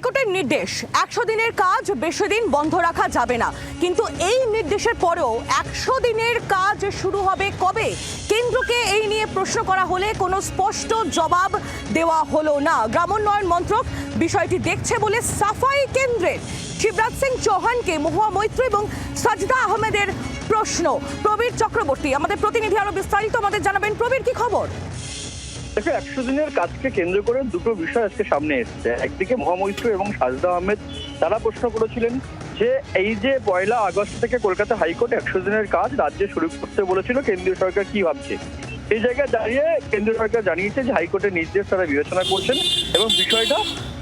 হাইকোর্টের নির্দেশ। একশো দিনের কাজ বেশি দিন বন্ধ রাখা যাবে না। কিন্তু এই নির্দেশের পরেও একশো দিনের কাজ শুরু হবে কবে? কেন্দ্রকে এই নিয়ে প্রশ্ন করা হলে কোনো স্পষ্ট জবাব দেওয়া হলো না। গ্রামোন্নয়ন মন্ত্রক বিষয়টি দেখছে বলে সাফাই কেন্দ্রের শিবরাজ সিং চৌহানকে মহুয়া মৈত্র এবং সাজদা আহমেদের প্রশ্ন। প্রবীর চক্রবর্তী, আমাদের প্রতিনিধি আরও বিস্তারিত আমাদের জানাবেন। প্রবীর, কি খবর? দেখো, একশো দিনের কাজকে কেন্দ্র করে দুটো বিষয় আজকে সামনে এসছে। একদিকে মহামৈত্র এবং সাজদা আহমেদ, তারা প্রশ্ন করেছিলেন যে, এই যে পয়লা আগস্ট থেকে কলকাতা হাইকোর্ট একশো দিনের কাজ রাজ্যে শুরু করতে বলেছিল, কেন্দ্রীয় সরকার কি ভাবছে? এই জায়গায় দাঁড়িয়ে কেন্দ্রীয় সরকার জানিয়েছে যে হাইকোর্টের নির্দেশ তারা বিবেচনা করছেন এবং বিষয়টা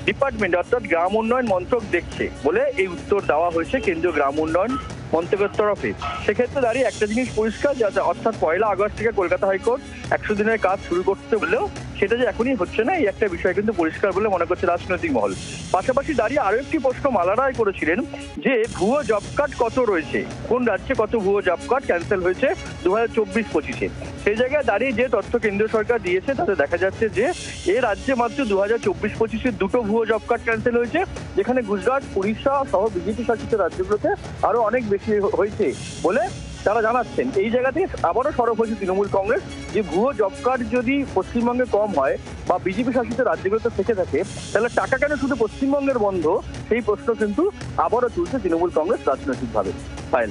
ডিপার্টমেন্ট অর্থাৎ গ্রাম উন্নয়ন মন্ত্রক দেখছে বলে এই উত্তর দেওয়া হয়েছে কেন্দ্রীয় গ্রাম উন্নয়ন মন্ত্রকের তরফে। সেক্ষেত্রে দাঁড়িয়ে একটা জিনিস পরিষ্কার যাতে অর্থাৎ পয়লা আগস্ট থেকে কলকাতা হাইকোর্ট একশো দিনের কাজ শুরু করতে বললেও সেটা যে এখনই হচ্ছে না, এই একটা বিষয় কিন্তু পরিষ্কার বলে মনে করছে রাজনৈতিক মহল। পাশাপাশি দাঁড়িয়ে আরও একটি প্রশ্ন মালা রায় করেছিলেন, যে ভুয়ো জব কার্ড কত রয়েছে? কোন রাজ্যে কত ভুয়ো জব কার্ড ক্যান্সেল হয়েছে দু হাজার চব্বিশ পঁচিশে? সেই জায়গায় দাঁড়িয়ে যে তথ্য কেন্দ্রীয় সরকার দিয়েছে, তাতে দেখা যাচ্ছে যে এ রাজ্যে মাত্র দু হাজার চব্বিশ পঁচিশে দুটো ভুয়ো জব কার্ড ক্যান্সেল হয়েছে, যেখানে গুজরাট, উড়িষ্যা সহ বিজেপি শাসিত রাজ্যগুলোতে আরও অনেক বেশি হয়েছে বলে তারা জানাচ্ছেন। এই জায়গাতে আবারও সরব হয়েছে তৃণমূল কংগ্রেস। যে ভুয়ো জব কার্ড যদি পশ্চিমবঙ্গে কম হয় বা বিজেপি শাসিত রাজ্যগুলোতে থেকে থাকে, তাহলে টাকা কেন শুধু পশ্চিমবঙ্গের বন্ধ? সেই প্রশ্ন কিন্তু আবারও তুলছে তৃণমূল কংগ্রেস রাজনৈতিকভাবে। ফাইল।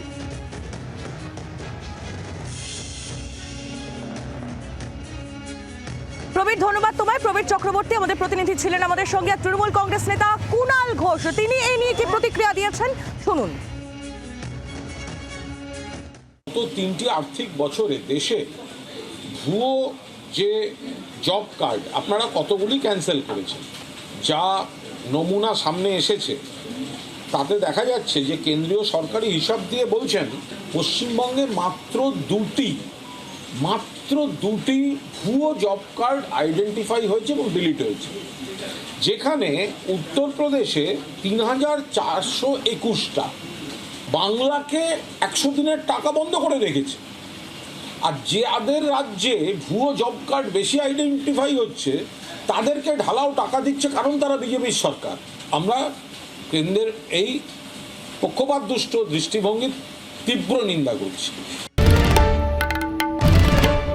প্রবীর, ধন্যবাদ তোমায়। প্রবীর চক্রবর্তী আমাদের প্রতিনিধি ছিলেন আমাদের সঙ্গে। তৃণমূল কংগ্রেস নেতা কুণাল ঘোষ, তিনি এই নিয়ে কি প্রতিক্রিয়া দিয়েছেন? শুনুন। গত তিনটি আর্থিক বছরে দেশে ভুয়ো যে জব কার্ড, আপনারা কতগুলি ক্যান্সেল করেছেন? যা নমুনা সামনে এসেছে, তাতে দেখা যাচ্ছে যে কেন্দ্রীয় সরকারি হিসাব দিয়ে বলছেন, পশ্চিমবঙ্গে মাত্র দুটি মাত্র দুটি ভুয়ো জব কার্ড আইডেন্টিফাই হয়েছে এবং ডিলিট হয়েছে। যেখানে উত্তরপ্রদেশে তিন হাজার চারশো একুশটা, বাংলাকে একশো দিনের টাকা বন্ধ করে রেখেছে। আর যাদের রাজ্যে ভুয়ো জব কার্ড বেশি আইডেন্টিফাই হচ্ছে, তাদেরকে ঢালাও টাকা দিচ্ছে কারণ তারা বিজেপির সরকার। আমরা কেন্দ্রের এই পক্ষপাত দুষ্ট দৃষ্টিভঙ্গির তীব্র নিন্দা করছি।